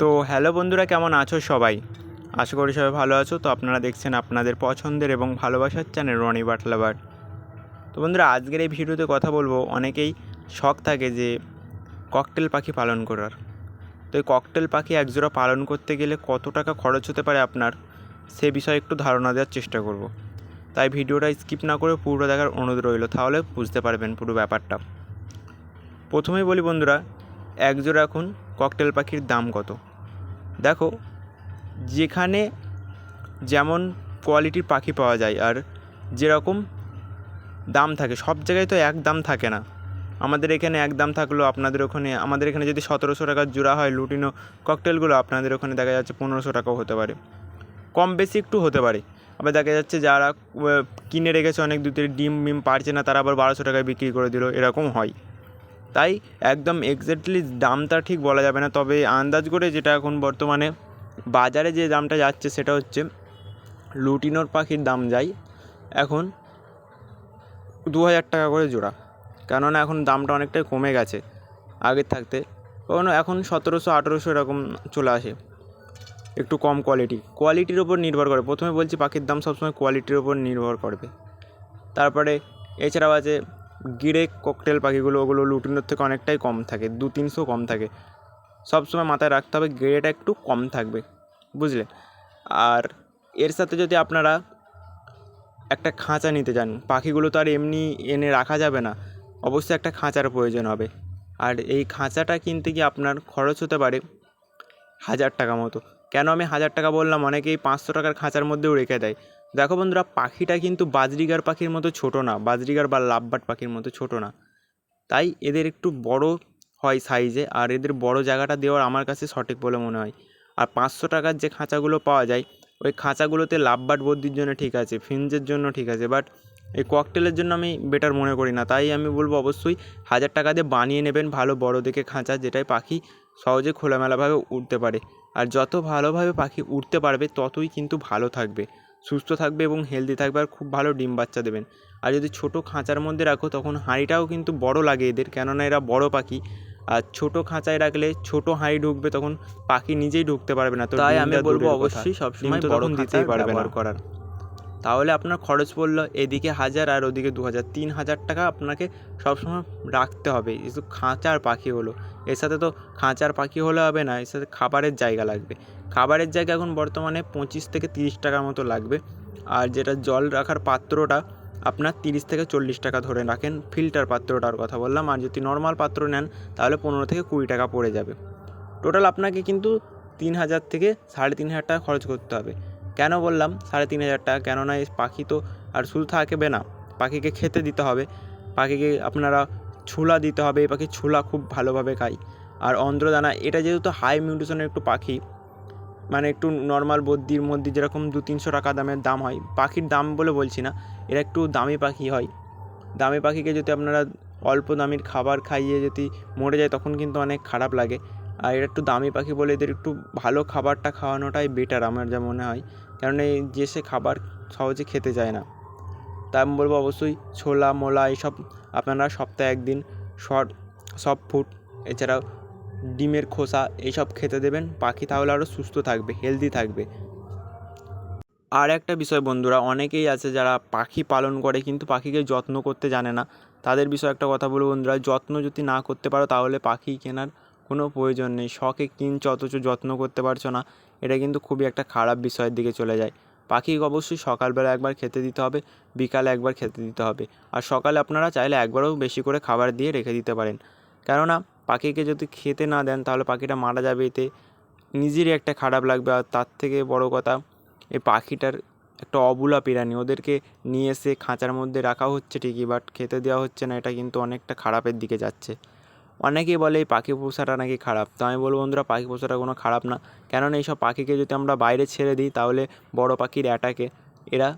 তো হ্যালো বন্ধুরা, কেমন আছো সবাই? আশা করি সবাই ভালো আছো। তো আপনারা দেখছেন আপনাদের পছন্দের এবং ভালোবাসার চ্যানেল রনি বাটলাবার। তো বন্ধুরা, আজকের এই ভিডিওতে কথা বলব। অনেকেই শখ থাকে যে ককটেল পাখি পালন করার। তো এই ককটেল পাখি একজোড়া পালন করতে গেলে কত টাকা খরচ হতে পারে আপনার? সে বিষয়ে একটু ধারণা দেওয়ার চেষ্টা করব। তাই ভিডিওটা স্কিপ না করে পুরো দেখার অনুরোধ রইল, তাহলে বুঝতে পারবেন পুরো ব্যাপারটা। প্রথমেই বলি বন্ধুরা, একজোড়া এখন ককটেল পাখির দাম কত? দেখো, যেখানে যেমন কোয়ালিটির পাখি পাওয়া যায় আর যেরকম দাম থাকে, সব জায়গায় তো এক দাম থাকে না। আমাদের এখানে এক দাম থাকল আপনাদের ওখানে, আমাদের এখানে যদি সতেরোশো টাকার জোড়া হয় লুটিনো ককটেলগুলো আপনাদের ওখানে দেখা যাচ্ছে পনেরোশো টাকাও হতে পারে। কম বেশি একটু হতে পারে। আবার দেখা যাচ্ছে যারা কিনে রেখেছে অনেক থেকে, ডিম মিম পারছে না, তারা আবার বারোশো টাকায় বিক্রি করে দিল, এরকম হয়। তাই একদম এক্স্যাক্টলি দামটা ঠিক বলা যাবে না। তবে আন্দাজ করে যেটা এখন বর্তমানে বাজারে যে দামটা যাচ্ছে সেটা হচ্ছে লুটিনোর পাখির দাম যায় এখন দু হাজার টাকা করে জোড়া। কেননা এখন দামটা অনেকটাই কমে গেছে আগের থাকতে। কারণ এখন সতেরোশো, আঠেরোশো এরকম চলে আসে। একটু কম কোয়ালিটি কোয়ালিটির ওপর নির্ভর করে। প্রথমে বলছি পাখির দাম সবসময় কোয়ালিটির ওপর নির্ভর করবে। তারপরে এছাড়াও আছে গিরে ককটেল পাখিগুলো, ওগুলো লুটিনোর থেকে অনেকটাই কম থাকে, দু তিনশো কম থাকে। সবসময় মাথায় রাখতে হবে গিরেটা একটু কম থাকবে, বুঝলে? আর এর সাথে যদি আপনারা একটা খাঁচা নিতে চান পাখিগুলো তো আর এমনি এনে রাখা যাবে না, অবশ্যই একটা খাঁচার প্রয়োজন হবে। আর এই খাঁচাটা কিনতে গিয়ে আপনার খরচ হতে পারে হাজার টাকা মতো। কেন আমি হাজার টাকা বললাম? অনেকেই পাঁচশো টাকার খাঁচার মধ্যেও রেখে দেয়। দেখো বন্ধুরা, পাখিটা কিন্তু বাজরিগার পাখির মতো ছোটো না, বাজরিগার বা লাভবাট পাখির মতো ছোটো না। তাই এদের একটু বড় হয় সাইজে আর এদের বড় জায়গাটা দেওয়ার আমার কাছে সঠিক বলে মনে হয়। আর পাঁচশো টাকার যে খাঁচাগুলো পাওয়া যায়, ওই খাঁচাগুলোতে লাভবাট বদ্যির জন্য ঠিক আছে, ফিঞ্জের জন্য ঠিক আছে বাট এই ককটেলের জন্য আমি বেটার মনে করি না। তাই আমি বলব অবশ্যই হাজার টাকা দিয়ে বানিয়ে নেবেন ভালো বড় দেখে খাঁচা, যেটাই পাখি সহজে খোলামেলাভাবে উঠতে পারে। আর যত ভালোভাবে পাখি উঠতে পারবে ততই কিন্তু ভালো থাকবে। সুস্থ থাকবে এবং হেলদি থাকবে আর খুব ভালো ডিম বাচ্চা দেবেন। আর যদি ছোট খাঁচার মধ্যে রাখো তখন হাঁড়িটাও কিন্তু বড় লাগে এদের। কেননা এরা বড় পাখি। আর ছোট খাঁচায় রাখলে ছোট হাঁড়ি ঢুকবে তখন পাখি নিজেই ঢুকতে পারবে না। তো তাই আমি বলব অবশ্যই সবসময় বড় তখন দিতেই পারবে না। করার। তাহলে আপনার খরচ পড়ল এদিকে হাজার আর ওদিকে দু হাজার। তিন হাজার টাকা আপনাকে সবসময় রাখতে হবে। শুধু খাঁচার পাখি হলো। এর সাথে তো খাঁচার পাখি হলে হবে না, এর সাথে খাবারের জায়গা লাগবে। খাবারের জায়গা এখন বর্তমানে পঁচিশ থেকে তিরিশ টাকার মতো লাগবে। আর যেটা জল রাখার পাত্রটা আপনার তিরিশ থেকে চল্লিশ টাকা ধরে রাখেন, ফিল্টার পাত্রটার কথা বললাম। আর যদি নর্মাল পাত্র নেন, তাহলে পনেরো থেকে কুড়ি টাকা পড়ে যাবে। টোটাল আপনাকে কিন্তু তিন হাজার থেকে সাড়ে তিন হাজার টাকা খরচ করতে হবে। কেন বললাম? সাড়ে তিন হাজার টাকা কেননা এই পাখি তো আর শুধু থাকবে না। পাখিকে খেতে দিতে হবে। পাখিকে আপনারা ছোলা দিতে হবে। এই পাখি ছোলা খুব ভালোভাবে খায়। আর অন্ধ্রদানা, এটা যেহেতু হাই মিউটেশনের একটু পাখি মানে একটু নর্মাল বদ্যির মধ্যে যেরকম দু তিনশো টাকা দামের দাম হয়। পাখির দাম বলে বলছি না এটা একটু দামি পাখি হয়। দামি পাখিকে যদি আপনারা অল্প দামির খাবার খাইয়ে যদি মরে যায়, তখন কিন্তু অনেক খারাপ লাগে। আর এটা একটু দামি পাখি বলে এদের একটু ভালো খাবারটা খাওয়ানোটাই বেটার আমার যা মনে হয়। কারণ এই যে সে খাবার সহজে খেতে চায় না। তাই আমি বলব অবশ্যই ছোলা, মোলা এইসব আপনারা সপ্তাহে একদিন শর্ট সফট ফুড এছাড়াও ডিমের খোসা এইসব খেতে দেবেন পাখি তাহলে আরও সুস্থ থাকবে হেলদি থাকবে। আর একটা বিষয় বন্ধুরা, অনেকেই আছে যারা পাখি পালন করে কিন্তু পাখিকে যত্ন করতে জানে না। তাদের বিষয়ে একটা কথা বলব বন্ধুরা, যত্ন যদি না করতে পারো তাহলে পাখি কেনার কোনো প্রয়োজন নেই। শখে কিনছো অথচ যত্ন করতে পারছ না, এটা কিন্তু খুবই একটা খারাপ বিষয়ের দিকে চলে যায়। পাখিকে অবশ্যই সকালবেলা একবার খেতে দিতে হবে, বিকালে একবার খেতে দিতে হবে। আর সকালে আপনারা চাইলে একবারও বেশি করে খাবার দিয়ে রেখে দিতে পারেন। কেননা, পাখিকে যদি খেতে না দেন, তাহলে পাখিটা মারা যাবে এতে। নিজেরই একটা খারাপ লাগবে। আর তার থেকে বড় কথা, এই পাখিটার একটা অবুলা প্রাণী ওদেরকে নিয়ে এসে খাঁচার মধ্যে রাখা হচ্ছে ঠিকই, বাট খেতে দেওয়া হচ্ছে না। এটা কিন্তু অনেকটা খারাপের দিকে যাচ্ছে। অনেকেই বলে এই পাখি পোষাটা নাকি খারাপ। তো আমি বলব বন্ধুরা, পাখি পোষাটা কোনো খারাপ না। কেননা এইসব পাখিকে যদি আমরা বাইরে ছেড়ে দিই, তাহলে বড় পাখির অ্যাটাকে এরা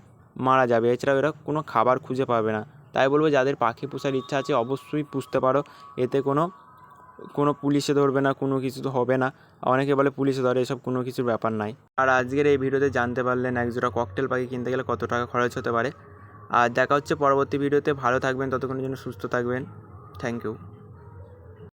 মারা যাবে। এছাড়াও এরা কোনো খাবার খুঁজে পাবে না। তাই বলব, যাদের পাখি পোষার ইচ্ছা আছে, অবশ্যই পুষতে পারো। এতে কোনো কোনো পুলিশে ধরবে না, কোনো কিছু তো হবে না। অনেকে বলে পুলিশে ধরে, এসব কোনো কিছুর ব্যাপার নাই। আর আজকের এই ভিডিওতে জানতে পারলেন একজোড়া ককটেল পাখি কিনতে গেলে কত টাকা খরচ হতে পারে। আর দেখা হচ্ছে পরবর্তী ভিডিওতে। ভালো থাকবেন, ততক্ষণের জন্য সুস্থ থাকবেন। Thank you